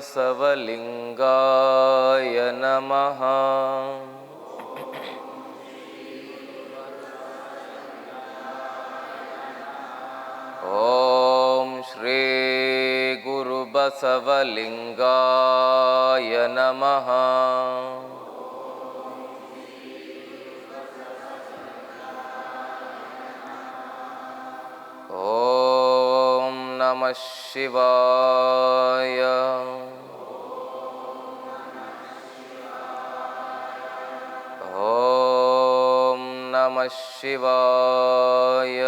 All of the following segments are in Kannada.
बसवलिङ्गाय नमः। ॐ श्रीगुरुबसवलिङ्गाय नमः। ॐ नमः शिवाय। नमः शिवाय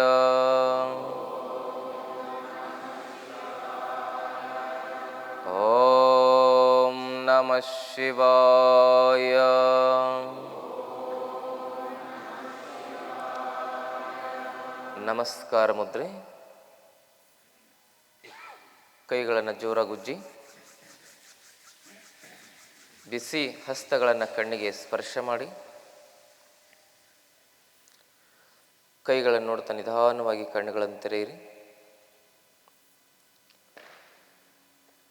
ॐ नमः शिवाय ನಮಸ್ಕಾರ ಮುದ್ರೆ ಕೈಗಳನ್ನು ಜೋರಾಗುಜ್ಜಿ ಬಿಸಿ ಹಸ್ತಗಳನ್ನು ಕಣ್ಣಿಗೆ ಸ್ಪರ್ಶ ಮಾಡಿ ಕೈಗಳನ್ನು ನೋಡ್ತಾ ನಿಧಾನವಾಗಿ ಕಣ್ಣುಗಳನ್ನು ತೆರೆಯಿರಿ.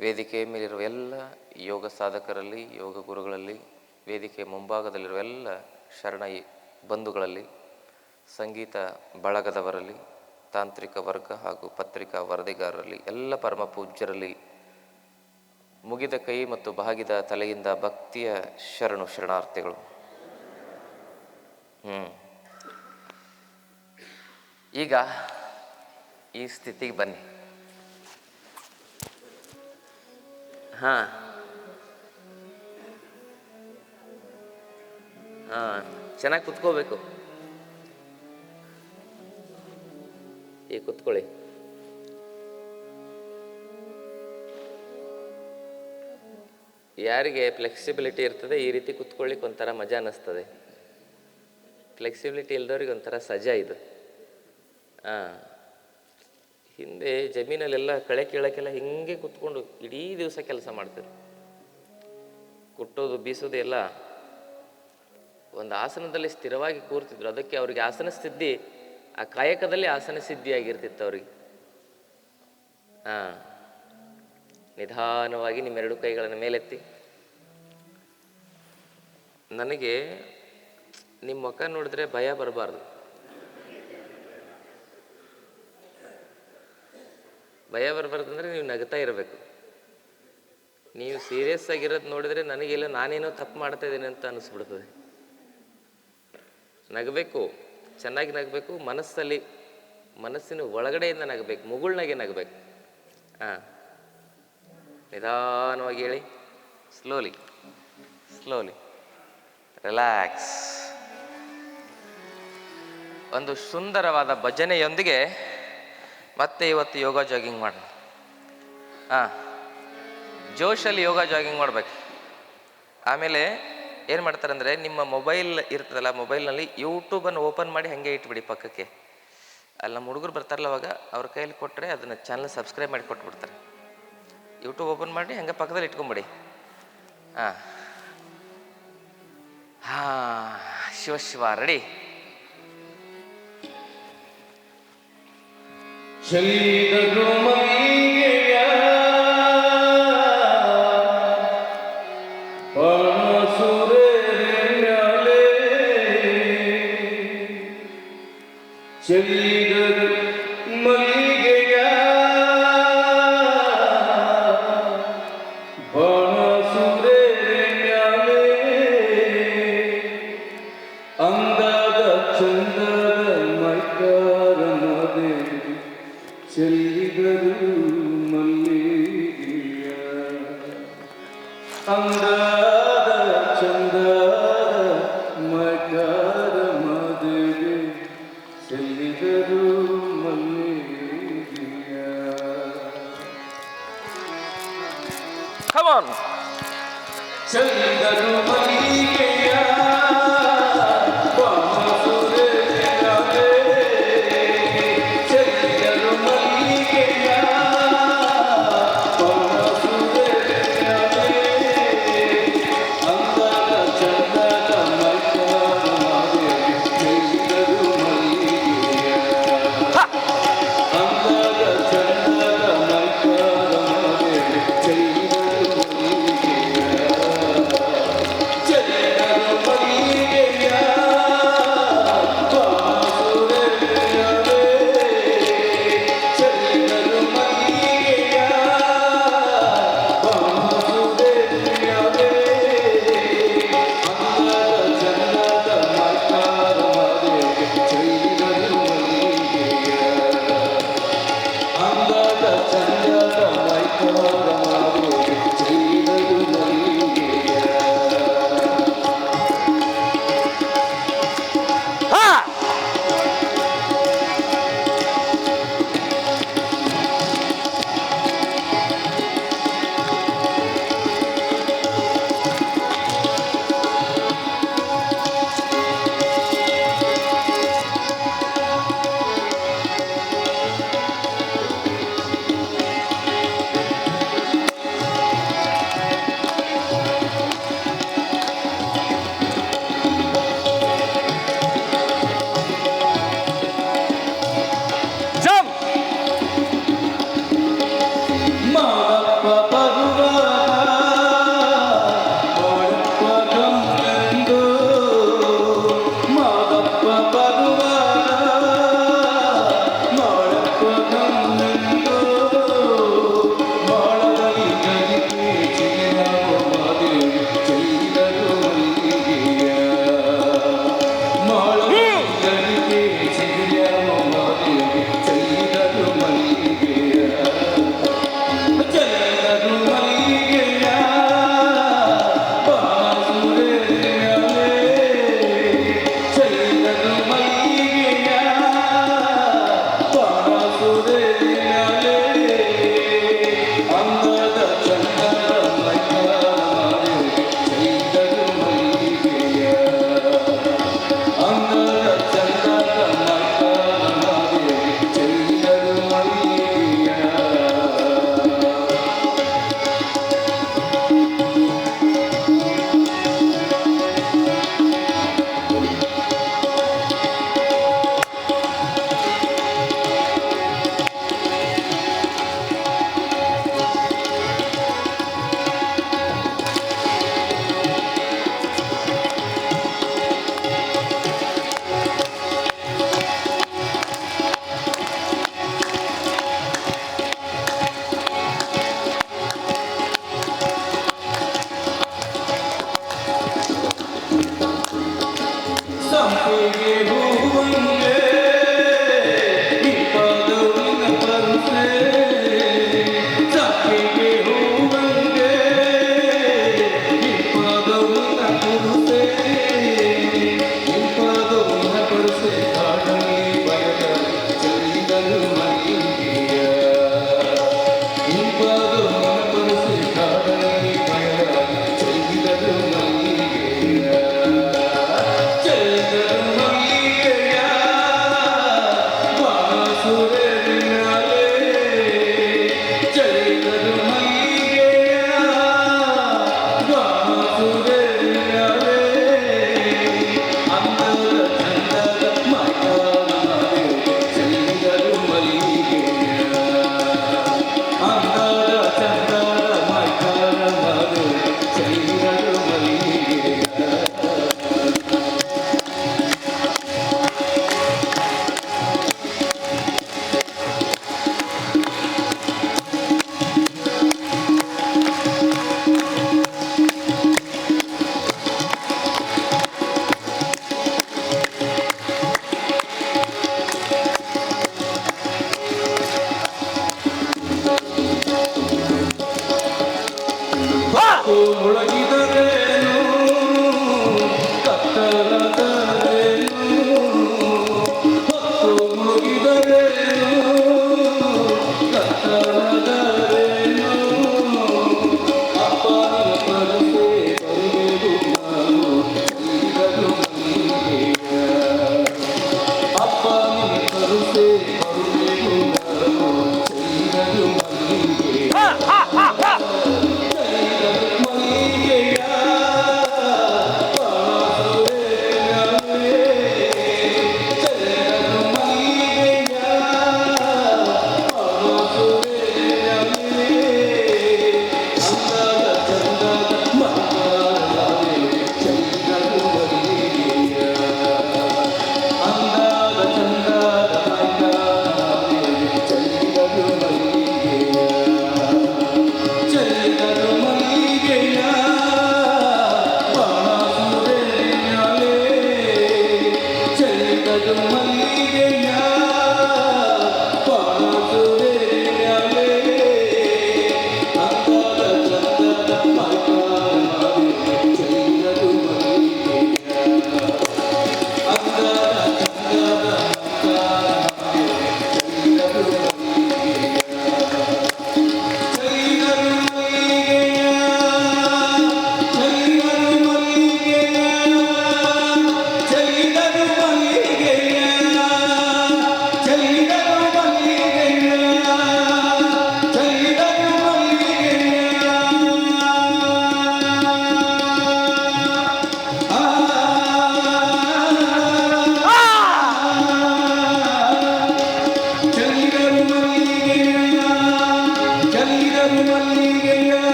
ವೇದಿಕೆಯ ಮೇಲಿರುವ ಎಲ್ಲ ಯೋಗ ಸಾಧಕರಲ್ಲಿ, ಯೋಗ ಗುರುಗಳಲ್ಲಿ, ವೇದಿಕೆ ಮುಂಭಾಗದಲ್ಲಿರುವ ಎಲ್ಲ ಶರಣ ಬಂಧುಗಳಲ್ಲಿ, ಸಂಗೀತ ಬಳಗದವರಲ್ಲಿ, ತಾಂತ್ರಿಕ ವರ್ಗ ಹಾಗೂ ಪತ್ರಿಕಾ ವರದಿಗಾರರಲ್ಲಿ, ಎಲ್ಲ ಪರಮ ಪೂಜ್ಯರಲ್ಲಿ ಮುಗಿದ ಕೈ ಮತ್ತು ಬಾಗಿದ ತಲೆಯಿಂದ ಭಕ್ತಿಯ ಶರಣು ಶರಣಾರ್ಥಿಗಳು. ಹ್ಞೂ ಈಗ ಈ ಸ್ಥಿತಿಗೆ ಬನ್ನಿ. ಹಾಂ. ಹಾಂ, ಚೆನ್ನಾಗಿ ಕುತ್ಕೋಬೇಕು. ಈ ಕುತ್ಕೊಳ್ಳಿ. ಯಾರಿಗೆ ಫ್ಲೆಕ್ಸಿಬಿಲಿಟಿ ಇರ್ತದೆ ಈ ರೀತಿ ಕುತ್ಕೊಳ್ಳಿಕ್ಕೆ ಒಂಥರ ಮಜಾ ಅನ್ನಿಸ್ತದೆ ಫ್ಲೆಕ್ಸಿಬಿಲಿಟಿ ಇಲ್ದವ್ರಿಗೆ ಒಂಥರ ಸಜಾ ಇದು. ಹಿಂದೆ ಜಮೀನಲ್ಲೆಲ್ಲ ಕಳೆ ಕೀಳಕ್ಕೆಲ್ಲ ಹಿಂಗೆ ಕುತ್ಕೊಂಡು ಇಡೀ ದಿವಸ ಕೆಲಸ ಮಾಡ್ತಿದ್ರು. ಕುಟ್ಟೋದು, ಬೀಸೋದು ಎಲ್ಲ ಒಂದು ಆಸನದಲ್ಲಿ ಸ್ಥಿರವಾಗಿ ಕೂರ್ತಿದ್ರು. ಅದಕ್ಕೆ ಅವ್ರಿಗೆ ಆಸನ ಸಿದ್ಧಿ, ಆ ಕಾಯಕದಲ್ಲಿ ಆಸನ ಸಿದ್ಧಿಯಾಗಿರ್ತಿತ್ತು ಅವ್ರಿಗೆ. ಹಾಂ ನಿಧಾನವಾಗಿ ನಿಮ್ಮೆರಡು ಕೈಗಳನ್ನು ಮೇಲೆತ್ತಿ. ನನಗೆ ನಿಮ್ಮ ಮುಖ ನೋಡಿದ್ರೆ ಭಯ ಬರಬಾರ್ದು. ಭಯ ಬರ್ಬಾರ್ದಂದ್ರೆ ನೀವು ನಗ್ತಾ ಇರಬೇಕು. ನೀವು ಸೀರಿಯಸ್ ಆಗಿರೋದು ನೋಡಿದ್ರೆ ನನಗೆಲ್ಲ ನಾನೇನೋ ತಪ್ಪು ಮಾಡ್ತಾ ಇದ್ದೀನಿ ಅಂತ ಅನಿಸ್ಬಿಡ್ತದೆ. ನಗಬೇಕು, ಚೆನ್ನಾಗಿ ನಗಬೇಕು, ಮನಸ್ಸಲ್ಲಿ, ಮನಸ್ಸಿನ ಒಳಗಡೆಯಿಂದ ನಗಬೇಕು, ಮುಗುಳ್ನಾಗೆ ನಗಬೇಕು. ಹಾಂ. ನಿಧಾನವಾಗಿ ಹೇಳಿ. ಸ್ಲೋಲಿ ಸ್ಲೋಲಿ ರಿಲ್ಯಾಕ್ಸ್ ಒಂದು ಸುಂದರವಾದ ಭಜನೆಯೊಂದಿಗೆ ಮತ್ತೆ ಇವತ್ತು ಯೋಗ ಜಾಗಿಂಗ್ ಮಾಡೋಣ. ಹಾಂ, ಜೋಶಲ್ಲಿ ಯೋಗ ಜಾಗಿಂಗ್ ಮಾಡಬೇಕು. ಆಮೇಲೆ ಏನು ಮಾಡ್ತಾರೆ ಅಂದರೆ ನಿಮ್ಮ ಮೊಬೈಲ್ ಇರ್ತದಲ್ಲ, ಮೊಬೈಲ್ನಲ್ಲಿ ಯೂಟ್ಯೂಬನ್ನು ಓಪನ್ ಮಾಡಿ ಹಾಗೆ ಇಟ್ಬಿಡಿ ಪಕ್ಕಕ್ಕೆ. ಅಲ್ಲಿ, ನಮ್ಮ ಹುಡುಗರು ಬರ್ತಾರಲ್ಲ ಅವಾಗ ಅವ್ರ ಕೈಯಲ್ಲಿ ಕೊಟ್ಟರೆ ಅದನ್ನು ಚಾನಲ್ ಸಬ್ಸ್ಕ್ರೈಬ್ ಮಾಡಿ ಕೊಟ್ಬಿಡ್ತಾರೆ. ಯೂಟ್ಯೂಬ್ ಓಪನ್ ಮಾಡಿ ಹಂಗೆ ಪಕ್ಕದಲ್ಲಿ ಇಟ್ಕೊಂಬಿಡಿ. ಹಾಂ. ಹಾಂ, ಶಿವ ಶಿವ ರೆಡಿ செல்லுமா अंगद चंद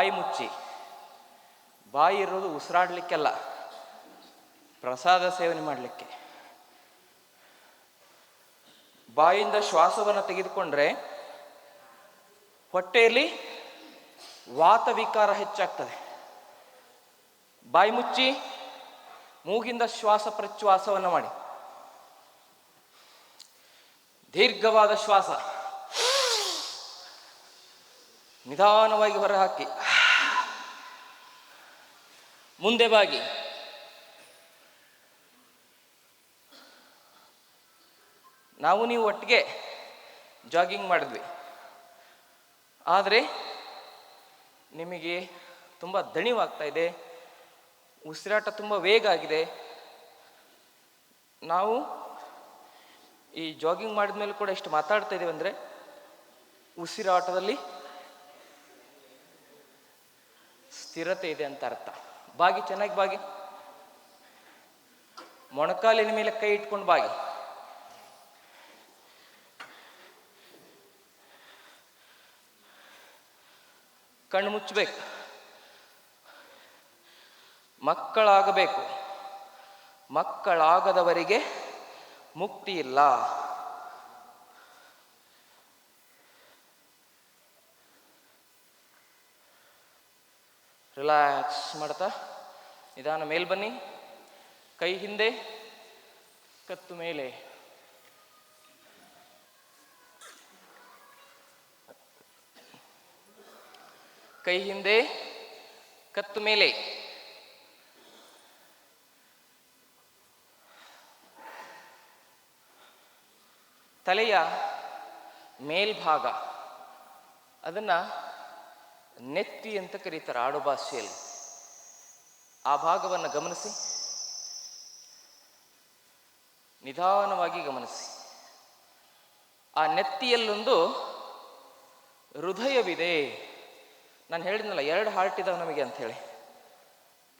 ಬಾಯಿ ಮುಚ್ಚಿ. ಬಾಯಿ ಇರೋದು ಉಸಿರಾಡ್ಲಿಕ್ಕೆಲ್ಲ. ಪ್ರಸಾದ ಸೇವನೆ ಮಾಡಲಿಕ್ಕೆ. ಬಾಯಿಂದ ಶ್ವಾಸವನ್ನು ತೆಗೆದುಕೊಂಡ್ರೆ ಹೊಟ್ಟೆಯಲ್ಲಿ ವಾತ ವಿಕಾರ ಹೆಚ್ಚಾಗ್ತದೆ. ಬಾಯಿ ಮುಚ್ಚಿ, ಮೂಗಿಂದ ಶ್ವಾಸ ಪ್ರಚ್ವಾಸವನ್ನು ಮಾಡಿ. ದೀರ್ಘವಾದ ಶ್ವಾಸ. ನಿಧಾನವಾಗಿ ಹೊರಹಾಕಿ ಮುಂದೆ ಬಾಗಿ. ನಾವು ನೀವು ಒಟ್ಟಿಗೆ ಜಾಗಿಂಗ್ ಮಾಡಿದ್ವಿ. ಆದರೆ ನಿಮಗೆ ತುಂಬ ದಣಿವಾಗ್ತಾ ಇದೆ. ಉಸಿರಾಟ ತುಂಬ ವೇಗ ಆಗಿದೆ. ನಾವು ಈ ಜಾಗಿಂಗ್ ಮಾಡಿದ ಮೇಲೆ ಕೂಡ ಇಷ್ಟು ಮಾತಾಡ್ತಾ ಇದ್ದೀವಿ ಅಂದರೆ ಉಸಿರಾಟದಲ್ಲಿ ಸ್ಥಿರತೆ ಇದೆ ಅಂತ ಅರ್ಥ. ಬಾಗಿ, ಚೆನ್ನಾಗಿ ಬಾಗಿ. ಮೊಣಕಾಲಿನ ಮೇಲೆ ಕೈ ಇಟ್ಕೊಂಡು ಬಾಗಿ. ಕಣ್ಣು ಮುಚ್ಚಬೇಕು. ಮಕ್ಕಳಾಗಬೇಕು. ಮಕ್ಕಳಾಗದವರಿಗೆ ಮುಕ್ತಿ ಇಲ್ಲ. ರಿಲ್ಯಾಕ್ಸ್ ಮಾಡ್ತಾ. ನಿಧಾನ ಮೇಲೆ ಬನ್ನಿ. ಕೈ ಹಿಂದೆ, ಕತ್ತು ಮೇಲೆ. ಕೈ ಹಿಂದೆ, ಕತ್ತು ಮೇಲೆ. ತಲೆಯ ಮೇಲ್ಭಾಗ. ಅದನ್ನ ನೆತ್ತಿ ಅಂತ ಕರೀತಾರೆ ಆಡುಭಾಷೆಯಲ್ಲಿ ಆ ಭಾಗವನ್ನು ಗಮನಿಸಿ. ನಿಧಾನವಾಗಿ ಗಮನಿಸಿ. ಆ ನೆತ್ತಿಯಲ್ಲೊಂದು ಹೃದಯವಿದೆ. ನಾನು ಹೇಳಿದ್ನಲ್ಲ, ಎರಡು ಹಾರ್ಟ್ ಇದಾವೆ ನಮಗೆ ಅಂತ ಹೇಳಿ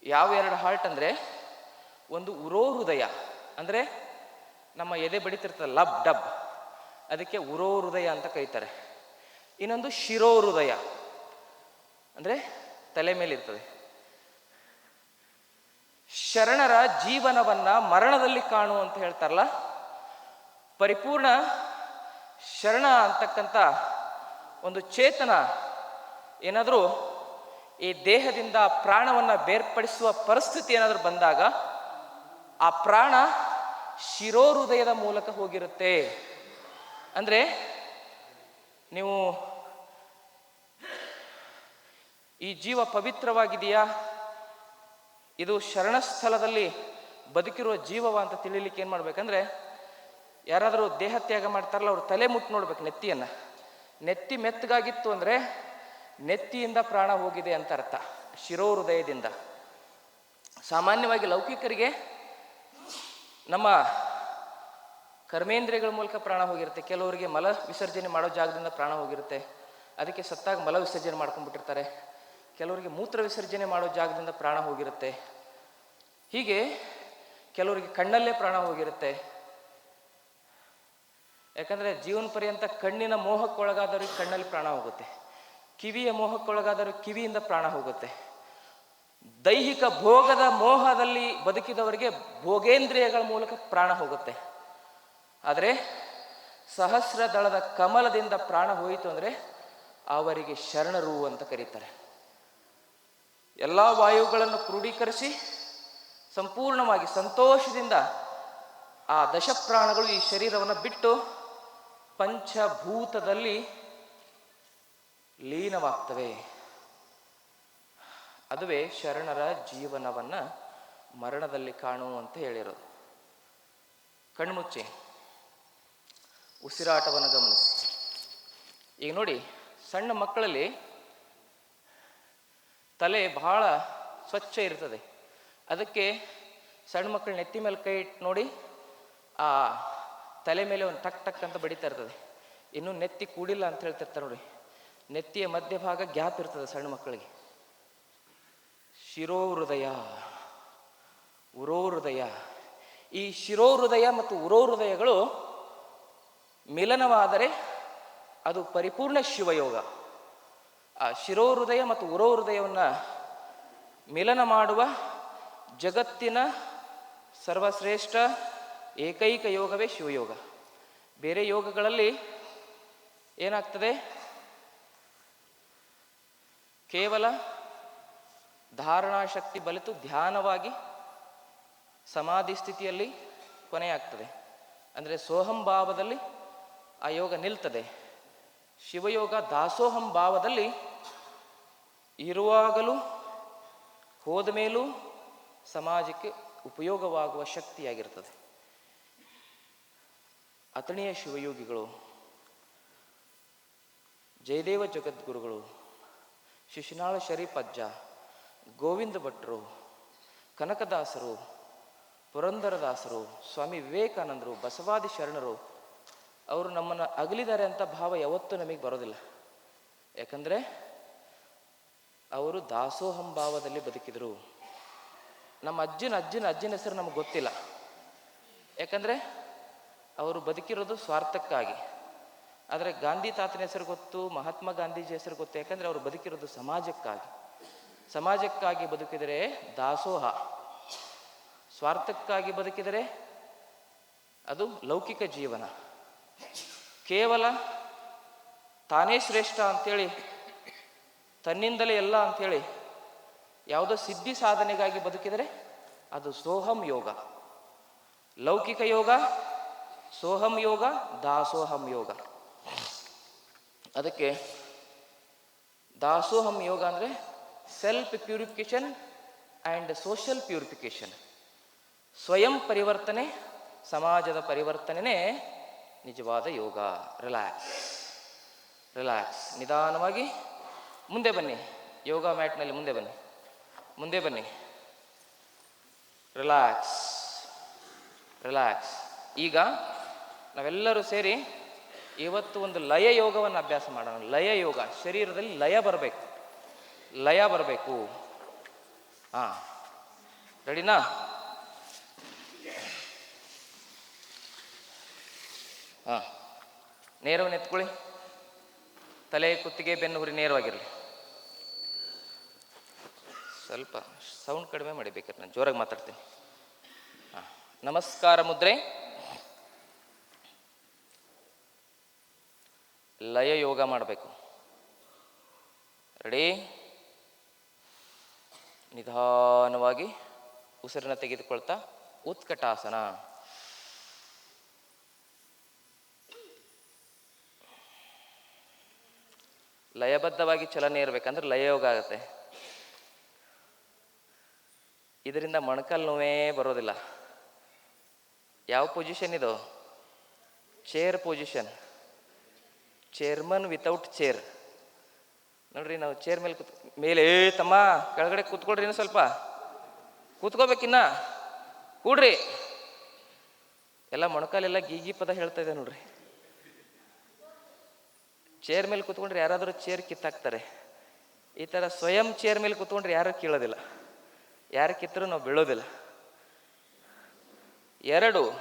ಯಾವ ಎರಡು ಹಾರ್ಟ್ ಅಂದರೆ, ಒಂದು ಉರೋ ಹೃದಯ ಅಂದರೆ, ನಮ್ಮ ಎದೆ ಬಡಿತಿರ್ತದೆ ಲಬ್ ಡಬ್. ಅದಕ್ಕೆ ಉರೋ ಹೃದಯ ಅಂತ ಕರೀತಾರೆ. ಇನ್ನೊಂದು ಶಿರೋ ಹೃದಯ ಅಂದರೆ ತಲೆ ಮೇಲಿರ್ತದೆ ಶರಣರ ಜೀವನವನ್ನ ಮರಣದಲ್ಲಿ ಕಾಣು ಅಂತ ಹೇಳ್ತಾರಲ್ಲ, ಪರಿಪೂರ್ಣ ಶರಣ ಅಂತಕ್ಕಂಥ ಒಂದು ಚೇತನ ಏನಾದರೂ ಈ ದೇಹದಿಂದ ಪ್ರಾಣವನ್ನು ಬೇರ್ಪಡಿಸುವ ಪರಿಸ್ಥಿತಿ ಏನಾದರೂ ಬಂದಾಗ ಆ ಪ್ರಾಣ ಶಿರೋ ಹೃದಯದ ಮೂಲಕ ಹೋಗಿರುತ್ತೆ. ಅಂದರೆ ನೀವು ಈ ಜೀವ ಪವಿತ್ರವಾಗಿದೆಯಾ? ಇದು ಶರಣಸ್ಥಳದಲ್ಲಿ ಬದುಕಿರುವ ಜೀವವ ಅಂತ ತಿಳಿಲಿಕ್ಕೆ ಏನು ಮಾಡಬೇಕಂದ್ರೆ, ಯಾರಾದರೂ ದೇಹ ತ್ಯಾಗ ಮಾಡ್ತಾರಲ್ಲ, ಅವ್ರು ತಲೆ ಮುಟ್ಟು ನೋಡ್ಬೇಕು ನೆತ್ತಿಯನ್ನು. ನೆತ್ತಿ ಮೆತ್ತಗಾಗಿತ್ತು ಅಂದರೆ ನೆತ್ತಿಯಿಂದ ಪ್ರಾಣ ಹೋಗಿದೆ ಅಂತ ಅರ್ಥ ಶಿರೋ ಹೃದಯದಿಂದ ಸಾಮಾನ್ಯವಾಗಿ ಲೌಕಿಕರಿಗೆ ನಮ್ಮ ಕರ್ಮೇಂದ್ರಿಯಗಳ ಮೂಲಕ ಪ್ರಾಣ ಹೋಗಿರುತ್ತೆ, ಕೆಲವರಿಗೆ ಮಲ ವಿಸರ್ಜನೆ ಮಾಡೋ ಜಾಗದಿಂದ ಪ್ರಾಣ ಹೋಗಿರುತ್ತೆ, ಅದಕ್ಕೆ ಸತ್ತಾಗ ಮಲ ವಿಸರ್ಜನೆ ಮಾಡ್ಕೊಂಡ್ಬಿಟ್ಟಿರ್ತಾರೆ. ಕೆಲವರಿಗೆ ಮೂತ್ರ ವಿಸರ್ಜನೆ ಮಾಡೋ ಜಾಗದಿಂದ ಪ್ರಾಣ ಹೋಗಿರುತ್ತೆ. ಹೀಗೆ ಕೆಲವರಿಗೆ ಕಣ್ಣಲ್ಲೇ ಪ್ರಾಣ ಹೋಗಿರುತ್ತೆ. ಯಾಕಂದರೆ ಜೀವನ ಪರ್ಯಂತ ಕಣ್ಣಿನ ಮೋಹಕ್ಕೊಳಗಾದವ್ರಿಗೆ ಕಣ್ಣಲ್ಲಿ ಪ್ರಾಣ ಹೋಗುತ್ತೆ. ಕಿವಿಯ ಮೋಹಕ್ಕೊಳಗಾದವ್ರಿಗೆ ಕಿವಿಯಿಂದ ಪ್ರಾಣ ಹೋಗುತ್ತೆ. ದೈಹಿಕ ಭೋಗದ ಮೋಹದಲ್ಲಿ ಬದುಕಿದವರಿಗೆ ಭೋಗೇಂದ್ರಿಯಗಳ ಮೂಲಕ ಪ್ರಾಣ ಹೋಗುತ್ತೆ. ಆದರೆ ಸಹಸ್ರ ದಳದ ಕಮಲದಿಂದ ಪ್ರಾಣ ಹೋಯಿತು ಅಂದರೆ ಅವರಿಗೆ ಶರಣರು ಅಂತ ಕರೀತಾರೆ. ಎಲ್ಲ ವಾಯುಗಳನ್ನು ಕ್ರೋಢೀಕರಿಸಿ ಸಂಪೂರ್ಣವಾಗಿ ಸಂತೋಷದಿಂದ ಆ ದಶಪ್ರಾಣಗಳು ಈ ಶರೀರವನ್ನು ಬಿಟ್ಟು ಪಂಚಭೂತದಲ್ಲಿ ಲೀನವಾಗ್ತವೆ. ಅದುವೇ ಶರಣರ ಜೀವನವನ್ನು ಮರಣದಲ್ಲಿ ಕಾಣು ಅಂತ ಹೇಳಿರೋದು. ಕಣ್ಮುಚ್ಚಿ, ಉಸಿರಾಟವನ್ನು ಗಮನಿಸಿ. ಈಗ ನೋಡಿ, ಸಣ್ಣ ಮಕ್ಕಳಲ್ಲಿ ತಲೆ ಬಹಳ ಸ್ವಚ್ಛ ಇರ್ತದೆ. ಅದಕ್ಕೆ ಸಣ್ಣ ಮಕ್ಕಳು ನೆತ್ತಿ ಮೇಲೆ ಕೈ ಇಟ್ಟು ನೋಡಿ, ಆ ತಲೆ ಮೇಲೆ ಒಂದು ಟಕ್ ಟಕ್ ಅಂತ ಬಡಿತಾ ಇರ್ತದೆ. ಇನ್ನೂ ನೆತ್ತಿ ಕೂಡಿಲ್ಲ ಅಂತ ಹೇಳ್ತಿರ್ತಾರೆ ನೋಡಿ. ನೆತ್ತಿಯ ಮಧ್ಯಭಾಗ ಗ್ಯಾಪ್ ಇರ್ತದೆ ಸಣ್ಣ ಮಕ್ಕಳಿಗೆ ಶಿರೋ ಹೃದಯ ಉರೋ ಹೃದಯ ಈ ಶಿರೋ ಹೃದಯ ಮತ್ತು ಉರೋ ಹೃದಯಗಳು ಮಿಲನವಾದರೆ ಅದು ಪರಿಪೂರ್ಣ ಶಿವಯೋಗ. ಆ ಶಿರೋಹೃದಯ ಮತ್ತು ಉರೋ ಹೃದಯವನ್ನು ಮಿಲನ ಮಾಡುವ ಜಗತ್ತಿನ ಸರ್ವಶ್ರೇಷ್ಠ ಏಕೈಕ ಯೋಗವೇ ಶಿವಯೋಗ. ಬೇರೆ ಯೋಗಗಳಲ್ಲಿ ಏನಾಗ್ತದೆ? ಕೇವಲ ಧಾರಣಾಶಕ್ತಿ ಬಲಿತು ಧ್ಯಾನವಾಗಿ ಸಮಾಧಿ ಸ್ಥಿತಿಯಲ್ಲಿ ಕೊನೆಯಾಗ್ತದೆ. ಅಂದರೆ ಸೋಹಂ ಭಾವದಲ್ಲಿ ಆ ಯೋಗ ನಿಲ್ತದೆ. ಶಿವಯೋಗ ದಾಸೋಹಂ ಭಾವದಲ್ಲಿ ಇರುವಾಗಲೂ ಹೋದ ಮೇಲೂ ಸಮಾಜಕ್ಕೆ ಉಪಯೋಗವಾಗುವ ಶಕ್ತಿಯಾಗಿರ್ತದೆ. ಅತಣಿಯ ಶಿವಯೋಗಿಗಳು, ಜಯದೇವ ಜಗದ್ಗುರುಗಳು, ಶಿಶುನಾಳ ಶರೀಫಜ್ಜ ಗೋವಿಂದ ಭಟ್ರು, ಕನಕದಾಸರು, ಪುರಂದರದಾಸರು, ಸ್ವಾಮಿ ವಿವೇಕಾನಂದರು, ಬಸವಾದಿ ಶರಣರು ಅವರು ನಮ್ಮನ್ನು ಅಗಲಿದ್ದಾರೆ ಅಂತ ಭಾವ ಯಾವತ್ತೂ ನಮಗೆ ಬರೋದಿಲ್ಲ. ಯಾಕಂದರೆ ಅವರು ದಾಸೋಹಂ ಭಾವದಲ್ಲಿ ಬದುಕಿದರು. ನಮ್ಮ ಅಜ್ಜನ ಅಜ್ಜನ ಅಜ್ಜನ ಹೆಸರು ನಮಗೆ ಗೊತ್ತಿಲ್ಲ. ಯಾಕಂದರೆ ಅವರು ಬದುಕಿರೋದು ಸ್ವಾರ್ಥಕ್ಕಾಗಿ. ಆದರೆ ಗಾಂಧಿ ತಾತನ ಹೆಸರು ಗೊತ್ತು, ಮಹಾತ್ಮ ಗಾಂಧೀಜಿ ಹೆಸರು ಗೊತ್ತು. ಯಾಕಂದರೆ ಅವರು ಬದುಕಿರೋದು ಸಮಾಜಕ್ಕಾಗಿ. ಸಮಾಜಕ್ಕಾಗಿ ಬದುಕಿದರೆ ದಾಸೋಹ. ಸ್ವಾರ್ಥಕ್ಕಾಗಿ ಬದುಕಿದರೆ ಅದು ಲೌಕಿಕ ಜೀವನ. ಕೇವಲ ತಾನೇ ಶ್ರೇಷ್ಠ ಅಂಥೇಳಿ ತನ್ನಿಂದಲೇ ಎಲ್ಲ ಅಂಥೇಳಿ ಯಾವುದೋ ಸಿದ್ಧಿ ಸಾಧನೆಗಾಗಿ ಬದುಕಿದರೆ ಅದು ಸೋಹಂ ಯೋಗ. ಲೌಕಿಕ ಯೋಗ, ಸೋಹಂ ಯೋಗ, ದಾಸೋಹಂ ಯೋಗ. ಅದಕ್ಕೆ ದಾಸೋಹಂ ಯೋಗ ಅಂದರೆ self purification and social purification ಸ್ವಯಂ ಪರಿವರ್ತನೆ, ಸಮಾಜದ ಪರಿವರ್ತನೆನೇ ನಿಜವಾದ ಯೋಗ. ರಿಲ್ಯಾಕ್ಸ್ ರಿಲ್ಯಾಕ್ಸ್ ನಿಧಾನವಾಗಿ ಮುಂದೆ ಬನ್ನಿ. ಯೋಗ ಮ್ಯಾಟ್ನಲ್ಲಿ ಮುಂದೆ ಬನ್ನಿ. ಮುಂದೆ ಬನ್ನಿ. ರಿಲ್ಯಾಕ್ಸ್ ರಿಲ್ಯಾಕ್ಸ್ ಈಗ ನಾವೆಲ್ಲರೂ ಸೇರಿ ಇವತ್ತು ಒಂದು ಲಯ ಯೋಗವನ್ನು ಅಭ್ಯಾಸ ಮಾಡೋಣ. ಲಯ ಯೋಗ. ಶರೀರದಲ್ಲಿ ಲಯ ಬರಬೇಕು. ಲಯ ಬರಬೇಕು. ಹಾಂ. ರೆಡಿನಾ ಹಾಂ. ನೇರವನ್ನು ಎತ್ಕೊಳ್ಳಿ ತಲೆ ಕುತ್ತಿಗೆ ಬೆನ್ನು ಹುರಿ ನೇರವಾಗಿರಲಿ. ಸ್ವಲ್ಪ ಸೌಂಡ್ ಕಡಿಮೆ ಮಾಡಿ ನಾನು ಜೋರಾಗಿ ಮಾತಾಡ್ತೀನಿ. ಹಾಂ. ನಮಸ್ಕಾರ ಮುದ್ರೆ. ಲಯ ಯೋಗ ಮಾಡಬೇಕು. ರೆಡಿ? ನಿಧಾನವಾಗಿ ಉಸಿರನ್ನ ತೆಗೆದುಕೊಳ್ತಾ ಉತ್ಕಟಾಸನ. ಲಯಬದ್ಧವಾಗಿ ಚಲನೆ ಇರಬೇಕಂದ್ರೆ ಲಯಯೋಗ ಆಗುತ್ತೆ. ಇದರಿಂದ ಮೊಣಕಾಲು ನೋವೇ ಬರೋದಿಲ್ಲ. ಯಾವ ಪೊಸಿಷನ್ ಇದು? Chair position chairman without chair ನೋಡ್ರಿ, ನಾವು ಚೇರ್ ಮೇಲೆ ಕೂತ್ ಮೇಲೆ, ಏ ತಮ್ಮ, ಕೆಳಗಡೆ ಕೂತ್ಕೊಳ್ರಿ ಇನ್ನು ಸ್ವಲ್ಪ. ಕೂತ್ಕೋಬೇಕಿನ್ನ ಕೂಡ್ರಿ. ಎಲ್ಲ ಮೊಣಕಾಲೆಲ್ಲ ಗೀಗಿ ಪದ ಹೇಳ್ತಾ ಇದೆ ನೋಡ್ರಿ. ಚೇರ್ ಮೇಲೆ ಕೂತ್ಕೊಂಡ್ರೆ ಯಾರಾದರೂ ಚೇರ್ ಕಿತ್ತಾಕ್ತಾರೆ. ಈ ಥರ ಸ್ವಯಂ ಚೇರ್ ಮೇಲೆ ಕೂತ್ಕೊಂಡ್ರೆ ಯಾರೂ ಕೀಳೋದಿಲ್ಲ. ಯಾರು ಕಿತ್ತರೂ ನಾವು ಬೀಳೋದಿಲ್ಲ. ಎರಡು,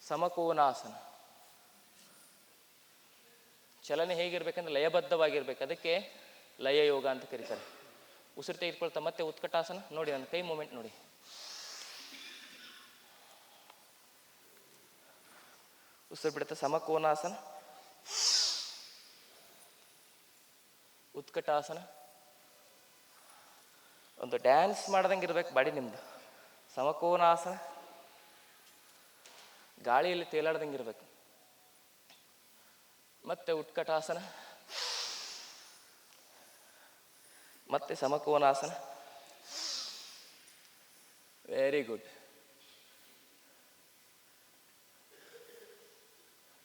ಸಮಕೋನಾಸನ. ಚಲನೆ ಹೇಗಿರ್ಬೇಕಂದ್ರೆ ಲಯಬದ್ಧವಾಗಿರ್ಬೇಕು. ಅದಕ್ಕೆ ಲಯ ಯೋಗ ಅಂತ ಕರೀತಾರೆ. ಉಸಿರು ತೆಗೆದುಕೊಳ್ತಾ ಮತ್ತೆ ಉತ್ಕಟಾಸನ. ನೋಡಿ ನನ್ನ ಕೈ ಮೂಮೆಂಟ್ ನೋಡಿ. ಉಸಿರು ಬಿಡುತ್ತೆ ಸಮಕೋನಾಸನ. ಉತ್ಕಟಾಸನ? ಒಂದು ಡ್ಯಾನ್ಸ್ ಮಾಡ್ದಂಗೆ ಇರ್ಬೇಕು ಬಾಡಿ ನಿಮ್ದು. ಸಮಕೋನಾಸನ? ಗಾಳಿಯಲ್ಲಿ ತೇಲಾಡ್ದಂಗೆ ಇರ್ಬೇಕು. ಮತ್ತೆ ಉತ್ಕಟಾಸನ? ಮತ್ತೆ ಸಮಕೋನಾಸನ? ವೆರಿ ಗುಡ್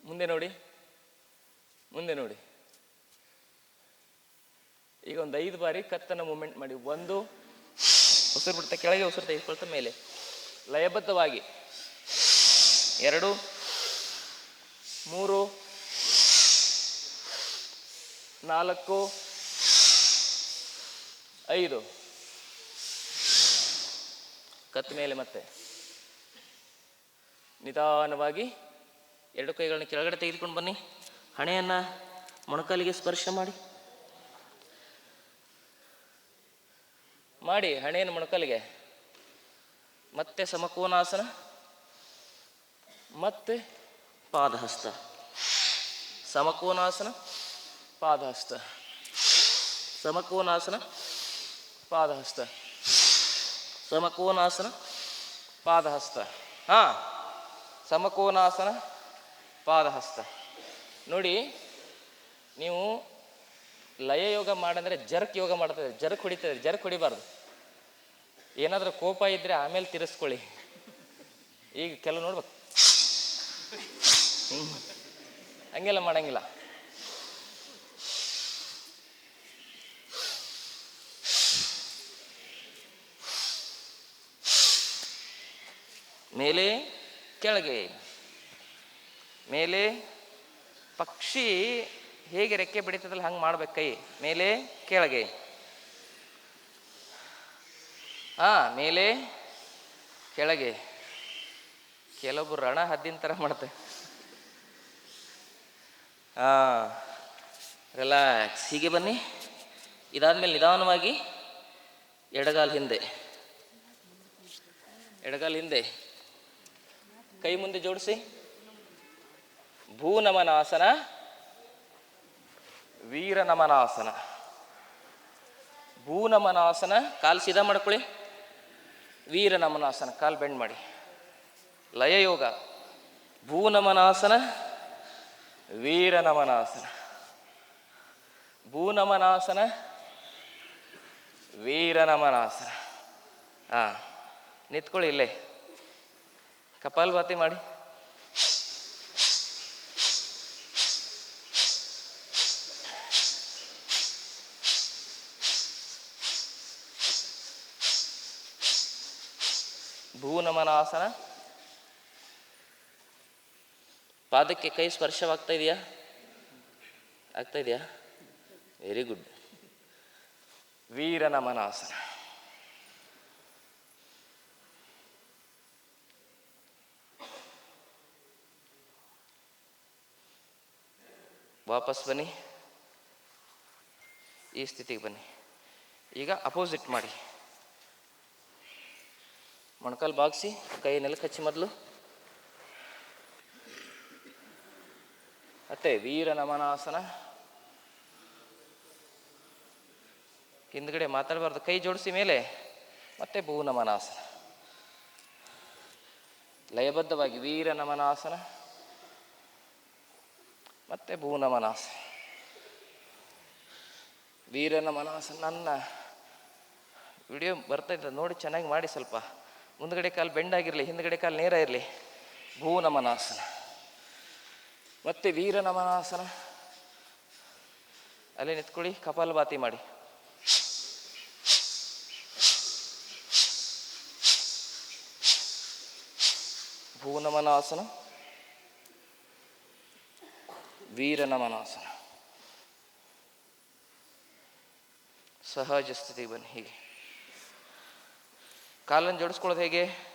ಮುಂದೆ ನೋಡಿ. ಮುಂದೆ ನೋಡಿ. ಈಗ ಒಂದು ಐದು ಬಾರಿ ಕತ್ತನ್ನು ಮೂಮೆಂಟ್ ಮಾಡಿ. ಒಂದು, ಉಸಿರು ಬಿಡ್ತಾ, ಕೆಳಗೆ ಉಸಿರು ತೆಗೆದುಕೊಳ್ತಾ, ಮೇಲೆ. ಲಯಬದ್ಧವಾಗಿ. ಎರಡು, ಮೂರು, ನಾಲ್ಕು, ಐದು. ಕತ್ತ ಮೇಲೆ ಮತ್ತೆ. ನಿಧಾನವಾಗಿ ಎರಡು ಕೈಗಳನ್ನ ಕೆಳಗಡೆ ತೆಗೆದುಕೊಂಡು ಬನ್ನಿ. ಹಣೆಯನ್ನು ಮೊಣಕಾಲಿಗೆ ಸ್ಪರ್ಶ ಮಾಡಿ. ಮಾಡಿ ಹಣೆಯನ್ನು ಮೊಣಕಾಲಿಗೆ ಮತ್ತೆ ಸಮಕೋನಾಸನ. ಮತ್ತೆ ಪಾದಹಸ್ತ. ಸಮಕೋನಾಸನ ಪಾದಹಸ್ತ. ಸಮಕೋನಾಸನ ಪಾದಹಸ್ತ. ಸಮಕೋನಾಸನ, ಪಾದಹಸ್ತ. ಹಾಂ, ಸಮಕೋನಾಸನ, ಪಾದಹಸ್ತ. ನೋಡಿ, ನೀವು ಲಯ ಯೋಗ ಮಾಡಂದ್ರೆ ಜರ್ಕ್ ಯೋಗ ಮಾಡ್ತದೆ ಜರ್ಕ್ ಹೊಡಿತದೆ ಜರ್ಕ್ ಹೊಡಿಬಾರ್ದು. ಏನಾದರೂ ಕೋಪ ಇದ್ದರೆ ಆಮೇಲೆ ತಿರ್ಸ್ಕೊಳ್ಳಿ. ಈಗ ಕೆಲವು ನೋಡ್ಬೇಕು. ಹಂಗೆಲ್ಲ ಮಾಡಂಗಿಲ್ಲ. ಮೇಲೆ ಕೆಳಗೆ, ಮೇಲೆ ಪಕ್ಷಿ ಹೇಗೆ ರೆಕ್ಕೆ ಬಿಡಿತದಲ್ಲ ಹಂಗೆ ಮಾಡ್ಬೇಕು ಕೈ. ಮೇಲೆ, ಕೆಳಗೆ. ಹಾ, ಮೇಲೆ, ಕೆಳಗೆ. ಕೆಲವೊಬ್ರು ರಣ ಹದ್ದಿನ ಥರ ಮಾಡ್ತಾರೆ. ಹಾ ರಿಲ್ಯಾಕ್ಸ್ ಹೀಗೆ ಬನ್ನಿ. ಇದಾದ್ಮೇಲೆ ನಿಧಾನವಾಗಿ ಎಡಗಾಲ್ ಹಿಂದೆ. ಎಡಗಾಲ್ ಹಿಂದೆ. ಕೈ ಮುಂದೆ ಜೋಡಿಸಿ. ಭೂನಮನಾಸನ, ವೀರನಮನಾಸನ. ಭೂನಮನಾಸನ, ಕಾಲು ಸೀದಾ ಮಾಡ್ಕೊಳ್ಳಿ. ವೀರನಮನಾಸನ, ಕಾಲು ಬೆಂಡ್ ಮಾಡಿ. ಲಯಯೋಗ, ಭೂನಮನಾಸನ, ವೀರನಮನಾಸನ. ಭೂನಮನಾಸನ, ವೀರನಮನಾಸನ. ಹಾಂ, ನಿತ್ಕೊಳ್ಳಿ ಇಲ್ಲೇ. ಕಪಾಲ್ಭಾತಿ ಮಾಡಿ. ಭೂನಮನಾಸನ ಪಾದಕ್ಕೆ ಕೈ ಸ್ಪರ್ಶವಾಗ್ತಾ ಇದೆಯಾ? ಆಗ್ತಾ ಇದೆಯಾ? ವೆರಿ ಗುಡ್ ವೀರನಮನಾಸನ. ವಾಪಸ್ ಬನ್ನಿ. ಈ ಸ್ಥಿತಿಗೆ ಬನ್ನಿ. ಈಗ ಅಪೋಸಿಟ್ ಮಾಡಿ. ಮೊಣಕಾಲು ಬಾಗಿಸಿ, ಕೈ ನೆಲಕ್ಕೆ ಹಚ್ಚಿ ಮೊದಲು. ಮತ್ತೆ ವೀರ ನಮನಾಸನ. ಹಿಂದ್ಗಡೆ ಮಾತಾಡಬಾರ್ದು. ಕೈ ಜೋಡಿಸಿ ಮೇಲೆ. ಮತ್ತೆ ಭೂ ನಮನಾಸನ. ಲಯಬದ್ಧವಾಗಿ ವೀರ ನಮನಾಸನ. ಮತ್ತೆ ಭೂ ನಮನಾಸ ವೀರ ನಮನಾಸನ ನನ್ನ. ವಿಡಿಯೋ ಬರ್ತಾ ಇದ್ದ ನೋಡಿ, ಚೆನ್ನಾಗಿ ಮಾಡಿ ಸ್ವಲ್ಪ. ಮುಂದ್ಗಡೆ ಕಾಲು ಬೆಂಡಾಗಿರಲಿ ಹಿಂದ್ಗಡೆ ಕಾಲು ನೇರ ಇರಲಿ. ಭೂ ನಮನಾಸನ. ಮತ್ತೆ ವೀರ ನಮನಾಸನ. ಅಲ್ಲಿ ನಿಂತ್ಕೊಳ್ಳಿ, ಕಪಾಲಭಾತಿ ಮಾಡಿ. ಭೂ ನಮನಾಸನ. ವೀರ ನಮನಾಸನ. ಸಹಜ ಸ್ಥಿತಿ ಬನ್ನಿ ಹೀಗೆ. ಕಾಲನ್ನು ಜೋಡಿಸ್ಕೊಳ್ಳೋದು ಹೇಗೆ?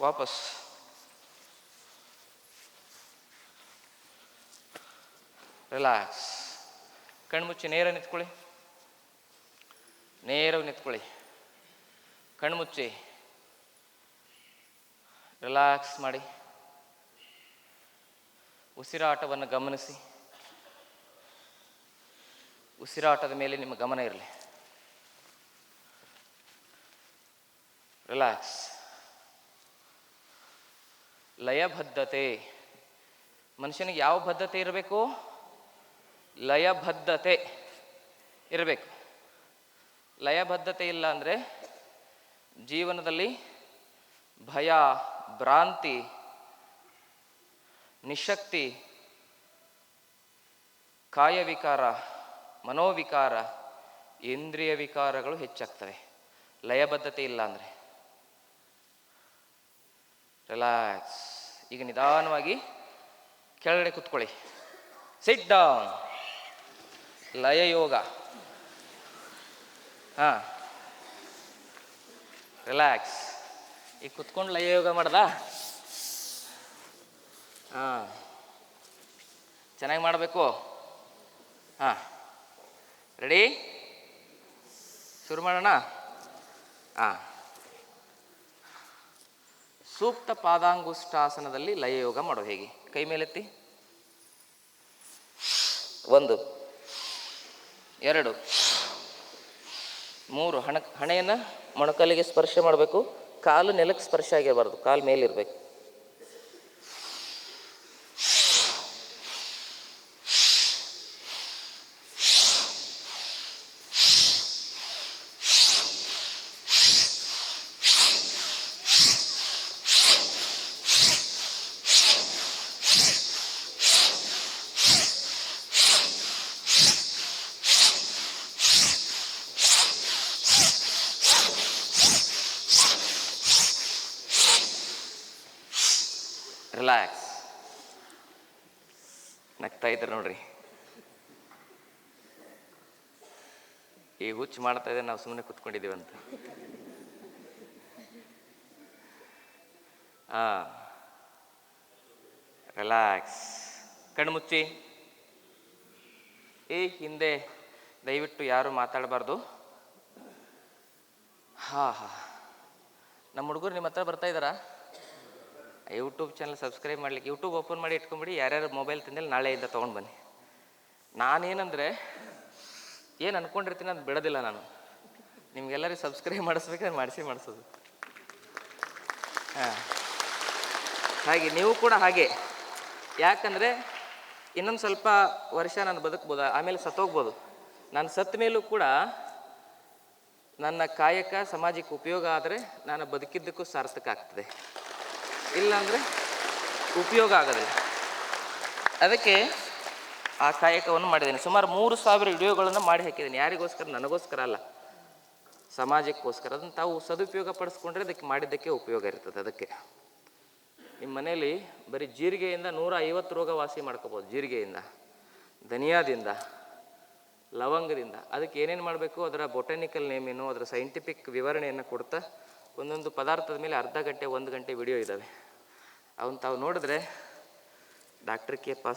ವಾಪಸ್. ರಿಲ್ಯಾಕ್ಸ್ ಕಣ್ಮುಚ್ಚಿ ನೇರ ನಿಂತ್ಕೊಳ್ಳಿ. ನೇರವಾಗಿ ನಿಂತ್ಕೊಳ್ಳಿ. ಕಣ್ಮುಚ್ಚಿ. ರಿಲ್ಯಾಕ್ಸ್ ಮಾಡಿ. ಉಸಿರಾಟವನ್ನು ಗಮನಿಸಿ. ಉಸಿರಾಟದ ಮೇಲೆ ನಿಮ್ಮ ಗಮನ ಇರಲಿ. ರಿಲ್ಯಾಕ್ಸ್ ಲಯಬದ್ಧತೆ ಮನುಷ್ಯನಿಗೆ ಯಾವ ಬದ್ಧತೆ ಇರಬೇಕು? ಲಯಬದ್ಧತೆ ಇರಬೇಕು. ಲಯಬದ್ಧತೆ ಇಲ್ಲ ಅಂದರೆ ಜೀವನದಲ್ಲಿ ಭಯ, ಭ್ರಾಂತಿ, ನಿಶಕ್ತಿ, ಕಾಯವಿಕಾರ, ಮನೋವಿಕಾರ, ಇಂದ್ರಿಯ ವಿಕಾರಗಳು ಹೆಚ್ಚಾಗ್ತವೆ. ಲಯಬದ್ಧತೆ ಇಲ್ಲ ಅಂದರೆ. ರಿಲ್ಯಾಕ್ಸ್ ಈಗ ನಿಧಾನವಾಗಿ ಕೆಳಗಡೆ ಕುತ್ಕೊಳ್ಳಿ. ಸಿಟ್ ಡೌನ್ ಲಯ ಯೋಗ. ಹಾಂ. ರಿಲ್ಯಾಕ್ಸ್ ಈಗ ಕುತ್ಕೊಂಡು ಲಯ ಯೋಗ ಮಾಡ್ದ? ಹಾಂ. ಚೆನ್ನಾಗಿ ಮಾಡಬೇಕು? ಹಾಂ. ರೆಡಿ ಶುರು ಮಾಡೋಣ? ಹಾಂ. ಸೂಕ್ತ ಪಾದಾಂಗುಷ್ಟಾಸನದಲ್ಲಿ ಲಯ ಯೋಗ ಮಾಡೋ. ಹೇಗೆ? ಕೈ ಮೇಲೆತ್ತಿ. ಒಂದು, ಎರಡು, ಮೂರು. ಹಣ, ಹಣೆಯನ್ನು ಮೊಣಕಾಲಿಗೆ ಸ್ಪರ್ಶ ಮಾಡಬೇಕು. ಕಾಲು ನೆಲಕ್ಕೆ ಸ್ಪರ್ಶ ಆಗಿರಬಾರ್ದು ಕಾಲು ಮೇಲಿರಬೇಕು ರಿಲ್ಯಾಕ್ಸ್ ಇದ್ದಾರೆ ನೋಡ್ರಿ. ಈ ಹುಚ್ಚು ಮಾಡ್ತಾ ಇದ್ರೆ ನಾವು ಸುಮ್ಮನೆ ಕುತ್ಕೊಂಡಿದ್ದೀವಂತ. ಹಾ ರಿಲ್ಯಾಕ್ಸ್ ಕಣ್ಮುಚ್ಚಿ ಏ, ಹಿಂದೆ ದಯವಿಟ್ಟು ಯಾರು ಮಾತಾಡಬಾರ್ದು. ಹಾ ಹಾ. ನಮ್ಮ ಹುಡುಗರು ನಿಮ್ಮ ಹತ್ರ ಬರ್ತಾ ಇದ್ದಾರಾ? ಯೂಟ್ಯೂಬ್ ಚಾನಲ್ ಸಬ್ಸ್ಕ್ರೈಬ್ ಮಾಡ್ಲಿಕ್ಕೆ, ಯೂಟ್ಯೂಬ್ ಓಪನ್ ಮಾಡಿ ಇಟ್ಕೊಂಬಿಡಿ, ಯಾರ್ಯಾರು ಮೊಬೈಲ್ ತಿಂದಲ್ಲಿ, ನಾಳೆಯಿಂದ ತೊಗೊಂಡು ಬನ್ನಿ. ನಾನೇನಂದರೆ, ಏನು ಅನ್ಕೊಂಡಿರ್ತೀನಿ ಅದು ಬಿಡೋದಿಲ್ಲ ನಾನು. ನಿಮ್ಗೆಲ್ಲರಿಗೂ ಸಬ್ಸ್ಕ್ರೈಬ್ ಮಾಡಿಸ್ಬೇಕಾದ್ರೆ ಮಾಡಿಸಿ ಮಾಡಿಸೋದು. ಹಾಂ. ಹಾಗೆ, ನೀವು ಕೂಡ ಹಾಗೆ. ಯಾಕಂದರೆ, ಇನ್ನೊಂದು ಸ್ವಲ್ಪ ವರ್ಷ ನಾನು ಬದುಕ್ಬೋದು? ಆಮೇಲೆ ಸತ್ತೋಗ್ಬೋದು. ನಾನು ಸತ್ತ ಮೇಲೂ ಕೂಡ ನನ್ನ ಕಾಯಕ ಸಮಾಜಕ್ಕೆ ಉಪಯೋಗ ಆದರೆ ನಾನು ಬದುಕಿದ್ದಕ್ಕೂ ಸಾರ್ಥಕ ಆಗ್ತದೆ. ಇಲ್ಲಾಂದರೆ ಉಪಯೋಗ ಆಗೋದಿಲ್ಲ ಅದಕ್ಕೆ ಆ ಕಾಯಕವನ್ನು ಮಾಡಿದ್ದೀನಿ. ಸುಮಾರು ಮೂರು ಸಾವಿರ ವಿಡಿಯೋಗಳನ್ನು ಮಾಡಿ ಹಾಕಿದ್ದೀನಿ. ಯಾರಿಗೋಸ್ಕರ? ನನಗೋಸ್ಕರ ಅಲ್ಲ. ಸಮಾಜಕ್ಕೋಸ್ಕರ. ಅದನ್ನು ತಾವು ಸದುಪಯೋಗ ಪಡಿಸ್ಕೊಂಡ್ರೆ ಅದಕ್ಕೆ ಮಾಡಿದ್ದಕ್ಕೆ ಉಪಯೋಗ ಇರ್ತದೆ ಅದಕ್ಕೆ. ನಿಮ್ಮ ಮನೆಯಲ್ಲಿ ಬರೀ ಜೀರಿಗೆಯಿಂದ ನೂರ ಐವತ್ತು ರೋಗ ವಾಸಿ ಮಾಡ್ಕೋಬೋದು. ಜೀರಿಗೆಯಿಂದ, ಧನಿಯಾದಿಂದ, ಲವಂಗದಿಂದ. ಅದಕ್ಕೆ ಏನೇನು ಮಾಡಬೇಕು? ಅದರ ಬೊಟಾನಿಕಲ್ ನೇಮ್ ಏನು? ಅದರ ಸೈಂಟಿಫಿಕ್ ವಿವರಣೆಯನ್ನು ಕೊಡ್ತಾ ಒಂದೊಂದು ಪದಾರ್ಥದ ಮೇಲೆ ಅರ್ಧ ಗಂಟೆ, ಒಂದು ಗಂಟೆ ವಿಡಿಯೋ ಇದ್ದಾವೆ ಅವನ್ನ ತಾವು ನೋಡಿದ್ರೆ ಡಾಕ್ಟರ್ ಕೆ ಪಾಸ್